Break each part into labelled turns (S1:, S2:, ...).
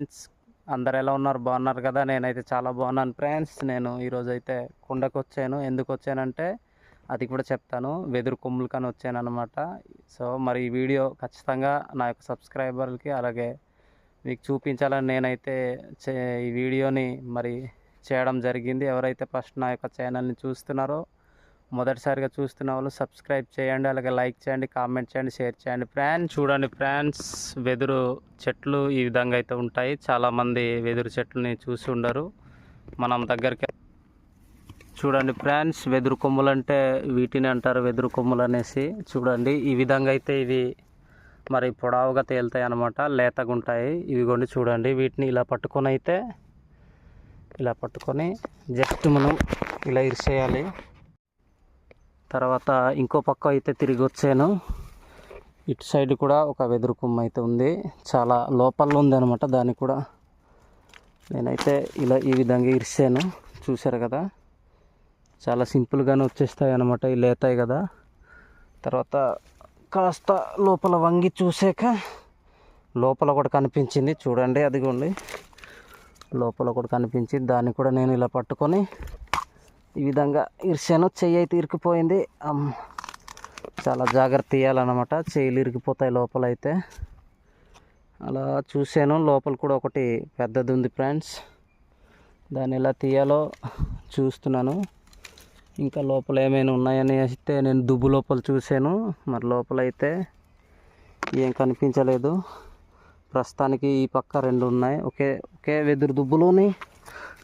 S1: Friends అందరు ఎలా ఉన్నారు? బాగున్నారు కదా? నేనైతే చాలా బాగున్నాను ఫ్రెండ్స్. నేను ఈరోజు అయితే కొండకు వచ్చాను ఎందుకు వచ్చానంటే అది కూడా చెప్తాను. వెదురు కొమ్ములకని వచ్చాను అనమాట సో మరి ఈ వీడియో ఖచ్చితంగా నా యొక్క సబ్స్క్రైబర్లకి అలాగే మీకు చూపించాలని నేనైతే చే ఈ వీడియోని మరి చేయడం జరిగింది. ఎవరైతే ఫస్ట్ నా యొక్క ఛానల్ని చూస్తున్నారో మొదటిసారిగా చూస్తున్న వాళ్ళు సబ్స్క్రైబ్ చేయండి అలాగే లైక్ చేయండి కామెంట్ చేయండి షేర్ చేయండి. ఫ్రాన్స్ చూడండి ఫ్రాన్స్ వెదురు చెట్లు ఈ విధంగా అయితే ఉంటాయి. చాలామంది వెదురు చెట్లని చూసి ఉండరు. మనం దగ్గరికి చూడండి ఫ్రాన్స్ వెదురు కొమ్ములు అంటే వీటిని అంటారు వెదురు కొమ్ములు అనేసి. చూడండి ఈ విధంగా అయితే ఇవి మరి పొడవుగా తేలుతాయి అన్నమాట. లేతగా ఉంటాయి. ఇవి కొన్ని చూడండి వీటిని ఇలా పట్టుకొని అయితే ఇలా పట్టుకొని జస్ట్ మనం ఇలా ఇరిసేయాలి. తర్వాత ఇంకో పక్క అయితే తిరిగి వచ్చాను. ఇటు సైడ్ కూడా ఒక వెదురు కొమ్మ అయితే ఉంది. చాలా లోపల ఉంది అనమాట దానికి కూడా. నేనైతే ఇలా ఈ విధంగా ఇరిసాను. చూశారు కదా? చాలా సింపుల్గానే వచ్చేస్తాయి అనమాట ఇవి లేతాయి కదా? తర్వాత కాస్త లోపల వంగి చూసాక లోపల కూడా కనిపించింది. చూడండి అదిగోండి. లోపల కూడా కనిపించింది దాన్ని కూడా నేను ఇలా పట్టుకొని ఈ విధంగా ఇరిసాను చెయ్యి అయితే ఇరికిపోయింది చాలా జాగ్రత్త తీయాలన్నమాట చెయ్యిలు ఇరికిపోతాయి లోపల అయితే అలా చూశాను. లోపల కూడా ఒకటి పెద్దది ఉంది ఫ్రెండ్స్. దాన్ని ఎలా తీయాలో చూస్తున్నాను. ఇంకా లోపల ఏమైనా ఉన్నాయని అయితే నేను దుబ్బు లోపల చూశాను. మరి లోపల అయితే ఏం కనిపించలేదు. ప్రస్తుతానికి ఈ పక్క రెండు ఉన్నాయి. ఒకే ఒకే వెదురు దుబ్బులోని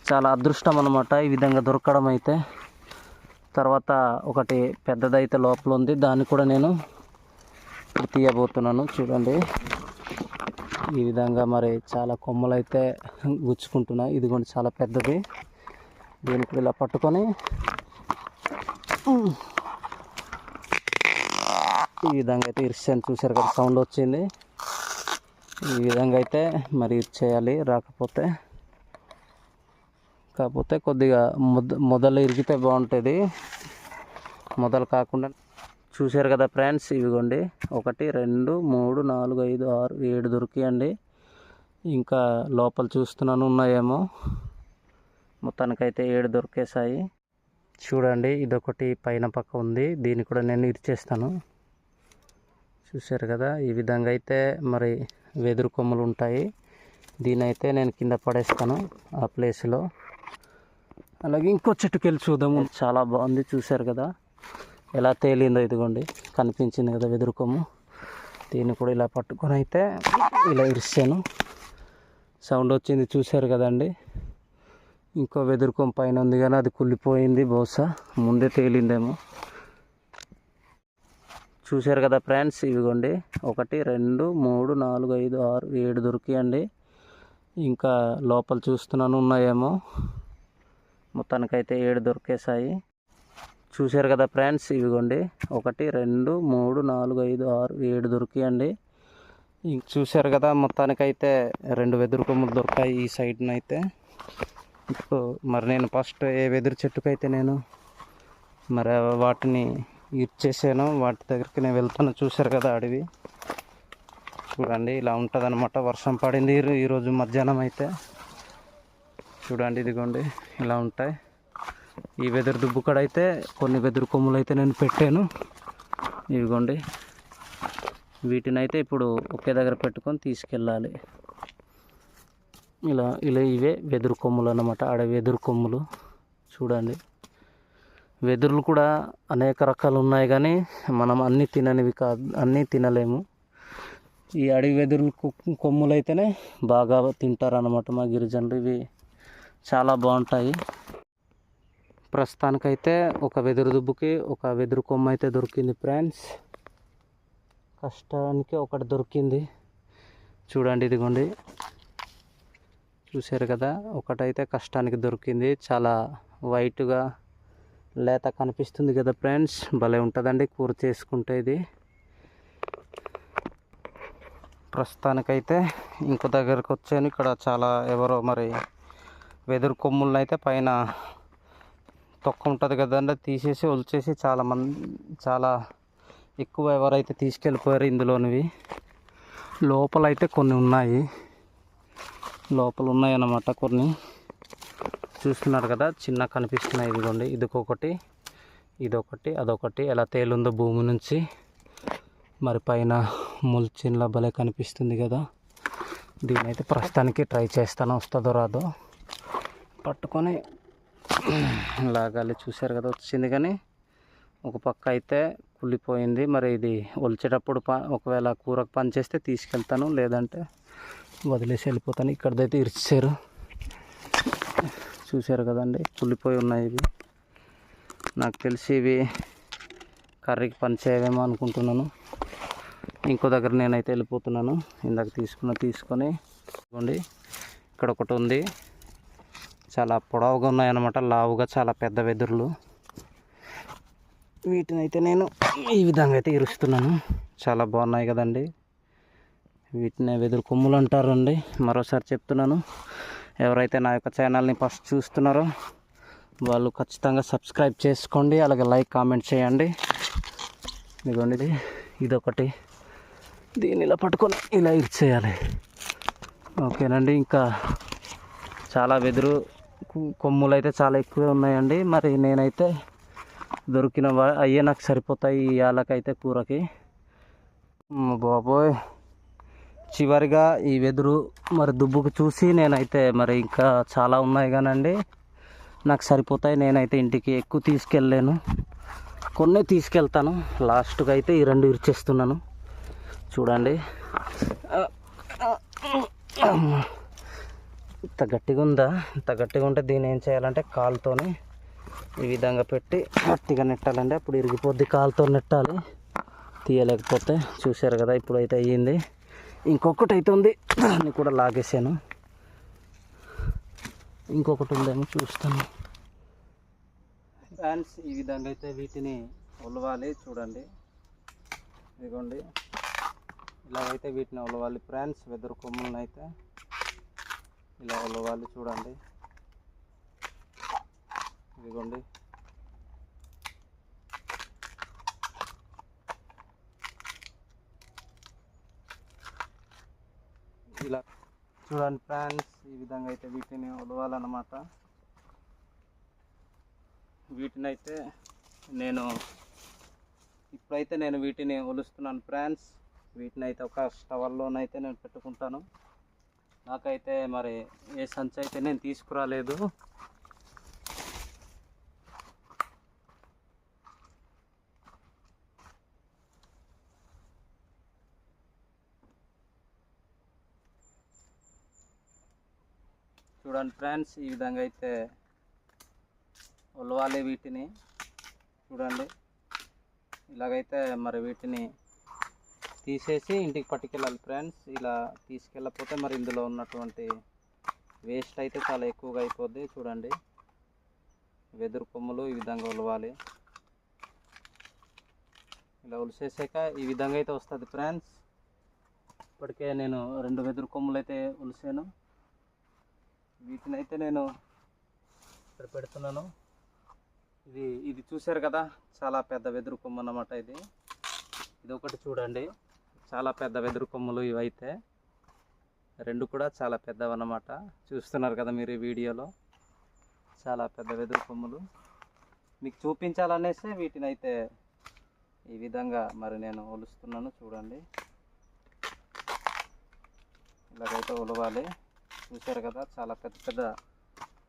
S1: చాలా అదృష్టం అనమాట ఈ విధంగా దొరకడం అయితే. తర్వాత ఒకటి పెద్దదైతే లోపల ఉంది. దాన్ని కూడా నేను తీయబోతున్నాను. చూడండి. ఈ విధంగా మరి చాలా కొమ్మలు అయితే గుచ్చుకుంటున్నాయి ఇది కూడా చాలా పెద్దది. దీనికి ఇలా పట్టుకొని ఈ విధంగా అయితే ఇరిచాను చూశారు కదా సౌండ్ వచ్చింది. ఈ విధంగా అయితే మరి చేయాలి. రాకపోతే కాకపోతే కొద్దిగా మొద మొదలు ఇరిగితే బాగుంటుంది. మొదలు కాకుండా చూశారు కదా ఫ్రెండ్స్ ఇవిగోండి. ఒకటి రెండు మూడు నాలుగు ఐదు ఆరు ఏడు దొరికాయండి. ఇంకా లోపల చూస్తున్నాను ఉన్నాయేమో. మొత్తానికైతే ఏడు దొరికేసాయి చూడండి ఇదొకటి పైన పక్క ఉంది. దీన్ని కూడా నేను ఇరిచేస్తాను. చూశారు కదా ఈ విధంగా అయితే మరి వెదురు కొమ్మలు ఉంటాయి. దీని అయితే నేను కింద పడేస్తాను ఆ ప్లేస్లో. అలాగే ఇంకో చెట్టుకి వెళ్ళి చూద్దాము. చాలా బాగుంది చూశారు కదా? ఎలా తేలిందో ఇదిగోండి కనిపించింది కదా వెదురుకోము దీన్ని కూడా ఇలా పట్టుకొని అయితే ఇలా ఇరిచాను సౌండ్ వచ్చింది చూశారు కదండి? ఇంకో వెదురుకోం పైన ఉంది కానీ అది కుళ్ళిపోయింది బహుశా. ముందే తేలిందేమో. చూశారు కదా ఫ్రెండ్స్ ఇవిగోండి. ఒకటి రెండు మూడు నాలుగు ఐదు ఆరు ఏడు దొరికాయండి. ఇంకా లోపల చూస్తున్నాను ఉన్నాయేమో. మొత్తానికైతే ఏడు దొరికేసాయి చూశారు కదా ఫ్రెండ్స్? ఇవిగోండి. ఒకటి రెండు మూడు నాలుగు ఐదు ఆరు ఏడు దొరికాయండి. చూశారు కదా మొత్తానికైతే రెండు వెదురు కొమ్ములు దొరికాయి ఈ సైడ్న అయితే ఇప్పుడు మరి నేను ఫస్ట్ ఏ వెదురు చెట్టుకైతే నేను మరి వాటిని ఇచ్చేసాను వాటి దగ్గరికి నేను వెళ్తాను. చూశారు కదా అడవి. చూడండి ఇలా ఉంటుంది వర్షం పడింది ఈరోజు మధ్యాహ్నం అయితే. చూడండి ఇదిగోండి ఇలా ఉంటాయి. ఈ వెదురు దుబ్బు కాడ అయితే కొన్ని వెదురు కొమ్ములు అయితే నేను పెట్టాను. ఇదిగోండి వీటిని అయితే ఇప్పుడు ఒకే దగ్గర పెట్టుకొని తీసుకెళ్ళాలి. ఇలా ఇలా ఇవే వెదురు కొమ్ములు అన్నమాట ఆడ వెదురు కొమ్ములు. చూడండి వెదురులు కూడా అనేక రకాలు ఉన్నాయి కానీ మనం అన్నీ తిననివి కాదు అన్నీ తినలేము. ఈ అడవి వెదురులు కొ- కొమ్ములు అయితేనే బాగా తింటారు అన్నమాట మా గిరిజనులు. ఇవి చాలా బాగుంటాయి. ప్రస్తుతానికైతే ఒక వెదురు దుబ్బుకి ఒక వెదురు కొమ్మ అయితే దొరికింది ఫ్రెండ్స్. కష్టానికి ఒకటి దొరికింది. చూడండి ఇదిగోండి. చూశారు కదా ఒకటైతే కష్టానికి దొరికింది. చాలా వైట్గా లేత కనిపిస్తుంది కదా ఫ్రెండ్స్. భలే ఉంటుందండి కూర చేసుకుంటే ఇది. ప్రస్తుతానికైతే ఇంకో దగ్గరకు వచ్చాను. ఇక్కడ చాలా ఎవరో మరి వెదురు కొమ్ములను అయితే పైన తొక్క ఉంటుంది కదండి తీసేసి ఒలిచేసి చాలా మంది చాలా ఎక్కువ ఎవరైతే తీసుకెళ్ళిపోయారు ఇందులోనివి లోపల అయితే కొన్ని ఉన్నాయి. లోపల ఉన్నాయన్నమాట కొన్ని. చూస్తున్నారు కదా చిన్న కనిపిస్తున్నాయి ఇదిగోండి. ఇదికొకటి ఇదొకటి అదొకటి. ఎలా తేలుందో భూమి నుంచి. మరి పైన ముల్చిన్ల భలే కనిపిస్తుంది కదా. దీని అయితే ప్రస్తుతానికి ట్రై చేస్తాను వస్తుందో రాదో. పట్టుకొని లాగాలి. చూశారు కదా వచ్చింది కానీ ఒక పక్క అయితే కుళ్ళిపోయింది. మరి ఇది ఒలిచేటప్పుడు ప ఒకవేళ కూరకు పని చేస్తే తీసుకెళ్తాను. లేదంటే వదిలేసి వెళ్ళిపోతాను. ఇక్కడదైతే ఇరిచారు చూశారు కదండి కుళ్ళిపోయి ఉన్నాయి ఇవి. నాకు తెలిసి ఇవి కర్రీకి పని చేయవేమో అనుకుంటున్నాను. ఇంకో దగ్గర నేనైతే వెళ్ళిపోతున్నాను. ఇందాక తీసుకున్న తీసుకొని ఇదిగోండి ఇక్కడ ఒకటి ఉంది. చాలా పొడవుగా ఉన్నాయన్నమాట. లావుగా చాలా పెద్ద వెదురులు. వీటిని అయితే నేను ఈ విధంగా అయితే ఇరుస్తున్నాను. చాలా బాగున్నాయి కదండి. వీటిని వెదురు కొమ్ములు అంటారండి. మరోసారి చెప్తున్నాను. ఎవరైతే నా యొక్క ఛానల్ని ఫస్ట్ చూస్తున్నారో వాళ్ళు ఖచ్చితంగా సబ్స్క్రైబ్ చేసుకోండి. అలాగే లైక్ కామెంట్ చేయండి. ఇదిగోండి ఇది. ఇదొకటి. దీన్ని ఇలా పట్టుకొని ఇలా ఇచ్చేయాలి ఓకేనండి. ఇంకా చాలా వెదురు కొమ్ములు అయితే చాలా ఎక్కువే ఉన్నాయండి. మరి నేనైతే దొరికిన అయ్యే నాకు సరిపోతాయి ఈ కూరకి. బాబోయ్. చివరిగా ఈ వెదురు మరి దుబ్బుకు చూసి నేనైతే మరి ఇంకా చాలా ఉన్నాయి కానండి. నాకు సరిపోతాయి. నేనైతే ఇంటికి ఎక్కువ తీసుకెళ్ళలేను. కొన్ని తీసుకెళ్తాను. లాస్ట్కి అయితే ఈ రెండు ఇరిచేస్తున్నాను. చూడండి. ఇంత గట్టిగా ఉందా ఇంత గట్టిగా ఉంటే దీన్ని ఏం చేయాలంటే కాలుతోని ఈ విధంగా పెట్టి గట్టిగా నెట్టాలండి. అప్పుడు ఇరిగిపోద్ది కాలుతో నెట్టాలి. తీయలేకపోతే చూశారు కదా ఇప్పుడు అయితే అయ్యింది. ఇంకొకటి అయితే ఉంది. దాన్ని కూడా లాగేసాను. ఇంకొకటి ఉందేమో చూస్తాను. ఫ్యాన్స్ ఈ విధంగా అయితే వీటిని ఉలవాలి. చూడండి. ఇదిగోండి. ఇలాగైతే వీటిని ఉలవాలి. ఫ్రాన్స్ వెదురు కొమ్ములను అయితే ఇలా ఉలవాలి చూడండి. ఇదిగోండి. ఇలా చూడండి ఫ్రాన్స్ ఈ విధంగా అయితే వీటిని ఉలవాలన్నమాట వీటిని అయితే నేను ఇప్పుడైతే నేను వీటిని ఒలుస్తున్నాను ఫ్రాన్స్ వీటిని అయితే ఒక స్టవర్లోనైతే నేను పెట్టుకుంటాను. నాకైతే మరి ఏ సంచి అయితే నేను తీసుకురాలేదు. చూడండి ఫ్రెండ్స్ ఈ విధంగా అయితే ఉలవాలి వీటిని. చూడండి. ఇలాగైతే మరి వీటిని తీసేసి ఇంటికి పట్టుకెళ్ళాలి ఫ్రెండ్స్. ఇలా తీసుకెళ్ళకపోతే మరి ఇందులో ఉన్నటువంటి వేస్ట్ అయితే చాలా ఎక్కువగా అయిపోద్ది. చూడండి. వెదురు కొమ్ములు ఈ విధంగా ఉలవాలి. ఇలా ఉలిసేసాక ఈ విధంగా అయితే వస్తుంది ఫ్రెండ్స్. ఇప్పటికే నేను రెండు వెదురు కొమ్ములు అయితే ఉలిసాను. వీటిని అయితే నేను ఇక్కడ పెడుతున్నాను. ఇది ఇది చూశారు కదా? చాలా పెద్ద వెదురు కొమ్ము అన్నమాట ఇది. ఇది ఒకటి చూడండి. చాలా పెద్ద వెదురు కొమ్ములు ఇవైతే. రెండు కూడా చాలా పెద్దవన్నమాట. చూస్తున్నారు కదా మీరు ఈ వీడియోలో. చాలా పెద్ద వెదురు కొమ్ములు. మీకు చూపించాలనేసి వీటిని అయితే ఈ విధంగా మరి నేను ఒలుస్తున్నాను. చూడండి. ఇలాగైతే ఉలవాలి చూశారు కదా చాలా పెద్ద పెద్ద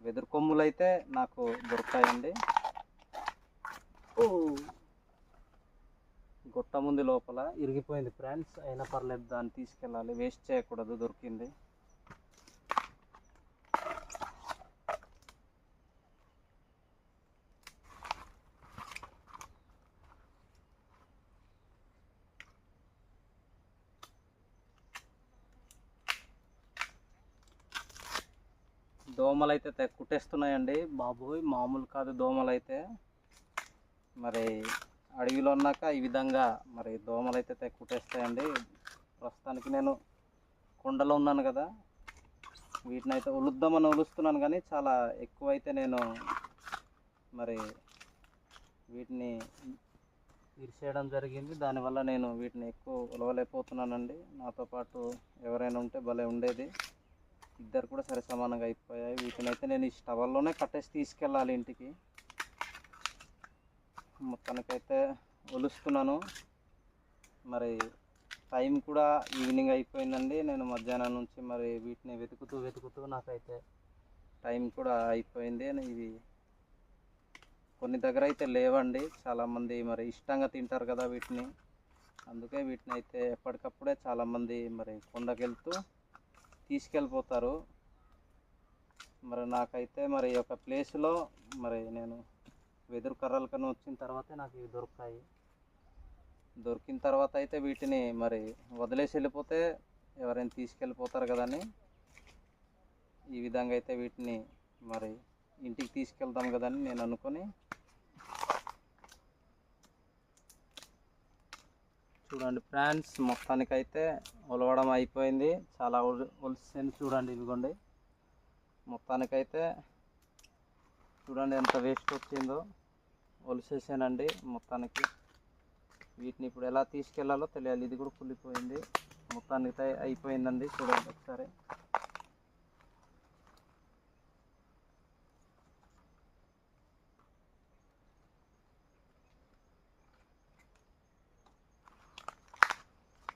S1: వెదురు కొమ్ములు అయితే నాకు దొరుకుతాయండి. ఓ! గుట్ట ముందు లోపల ఇరిగిపోయింది. ఫ్రెండ్స్ అయినా పర్లేదు దాన్ని తీసుకెళ్ళాలి. వేస్ట్ చేయకూడదు దొరికింది. దోమలు అయితే కుట్టేస్తున్నాయండి. బాబోయ్ మామూలు కాదు దోమలు అయితే మరి అడవిలో ఉన్నాక ఈ విధంగా మరి దోమలు అయితే కుట్టేస్తాయండి. ప్రస్తుతానికి నేను కొండలో ఉన్నాను కదా. వీటిని అయితే ఉలుద్దామని ఉలుస్తున్నాను కానీ చాలా ఎక్కువ అయితే నేను మరి వీటిని ఇరిసేయడం జరిగింది. దానివల్ల నేను వీటిని ఎక్కువ ఉలవలేకపోతున్నానండి నాతో పాటు ఎవరైనా ఉంటే భలే ఉండేది. ఇద్దరు కూడా సరే సమానంగా అయిపోయాయి. వీటిని అయితే నేను ఈ స్టవల్లోనే కట్టేసి తీసుకెళ్ళాలి ఇంటికి. మొత్తానికైతే ఒలుస్తున్నాను. మరి టైం కూడా ఈవినింగ్ అయిపోయిందండి. నేను మధ్యాహ్నం నుంచి మరి వీటిని వెతుకుతూ వెతుకుతూ నాకైతే టైం కూడా అయిపోయింది. ఇవి కొన్ని దగ్గర అయితే లేవండి. చాలామంది మరి ఇష్టంగా తింటారు కదా వీటిని. అందుకే వీటిని అయితే ఎప్పటికప్పుడే చాలామంది మరి కొండకెళ్తూ తీసుకెళ్ళిపోతారు. మరి నాకైతే మరి ఒక ప్లేస్లో మరి నేను వెదురు కర్రలు కన్నా వచ్చిన తర్వాతే నాకు ఇవి దొరుకుతాయి. దొరికిన తర్వాత అయితే వీటిని మరి వదిలేసి వెళ్ళిపోతే ఎవరైనా తీసుకెళ్ళిపోతారు కదని ఈ విధంగా అయితే వీటిని మరి ఇంటికి తీసుకెళ్తాం కదని నేను అనుకొని చూడండి ఫ్రెండ్స్ మొత్తానికైతే ఉలవడం అయిపోయింది. చాలా ఒలిసాను చూడండి ఇదిగోండి. మొత్తానికైతే చూడండి ఎంత వేస్ట్ వచ్చిందో. ఒలిసేసానండి మొత్తానికి. వీటిని ఇప్పుడు ఎలా తీసుకెళ్ళాలో తెలియాలి. ఇది కూడా కుళ్ళిపోయింది. మొత్తానికి అయిపోయిందండి. చూడండి ఒకసారి.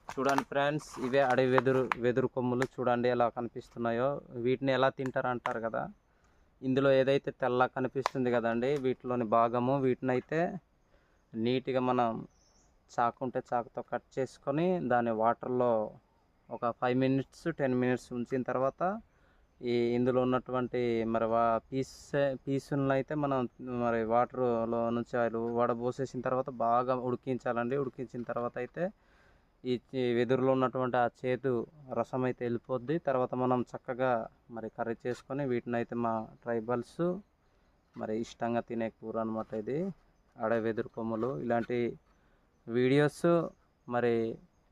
S1: చూడండి ఫ్రెండ్స్ ఇవే అడవి వెదురు వెదురు కొమ్ములు చూడండి ఎలా కనిపిస్తున్నాయో. వీటిని ఎలా తింటారు అంటారు కదా. ఇందులో ఏదైతే తెల్ల కనిపిస్తుంది కదండి వీటిలోని భాగము వీటిని అయితే నీట్గా మనం చాకు ఉంటే చాకుతో కట్ చేసుకొని దాన్ని వాటర్లో ఒక ఫైవ్ మినిట్స్ టెన్ మినిట్స్ ఉంచిన తర్వాత ఈ ఇందులో ఉన్నటువంటి మరి పీస్ పీసులను అయితే మనం మరి వాటర్లో నుంచి ఆయిల్ వడబోసేసిన తర్వాత బాగా ఉడికించాలండి. ఉడికించిన తర్వాత అయితే ఈ వెదురులో ఉన్నటువంటి ఆ చేదు రసం అయితే వెళ్ళిపోద్ది. తర్వాత మనం చక్కగా మరి కర్రీ చేసుకొని వీటిని అయితే మా ట్రైబల్స్ మరి ఇష్టంగా తినే కూర అనమాట ఇది. ఆడ వెదురు కొమ్ములు ఇలాంటి వీడియోస్ మరి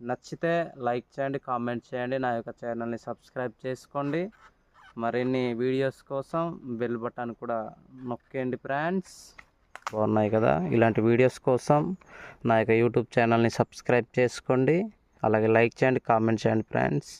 S1: నచ్చితే లైక్ చేయండి కామెంట్ చేయండి. నా యొక్క ఛానల్ని సబ్స్క్రైబ్ చేసుకోండి. మరిన్ని వీడియోస్ కోసం బెల్ బటన్ కూడా నొక్కేయండి ఫ్రెండ్స్. బాగున్నాయి కదా? ఇలాంటి వీడియోస్ కోసం నా యొక్క యూట్యూబ్ ఛానల్ని సబ్స్క్రైబ్ చేసుకోండి. అలాగే లైక్ చేయండి కామెంట్ చేయండి ఫ్రెండ్స్.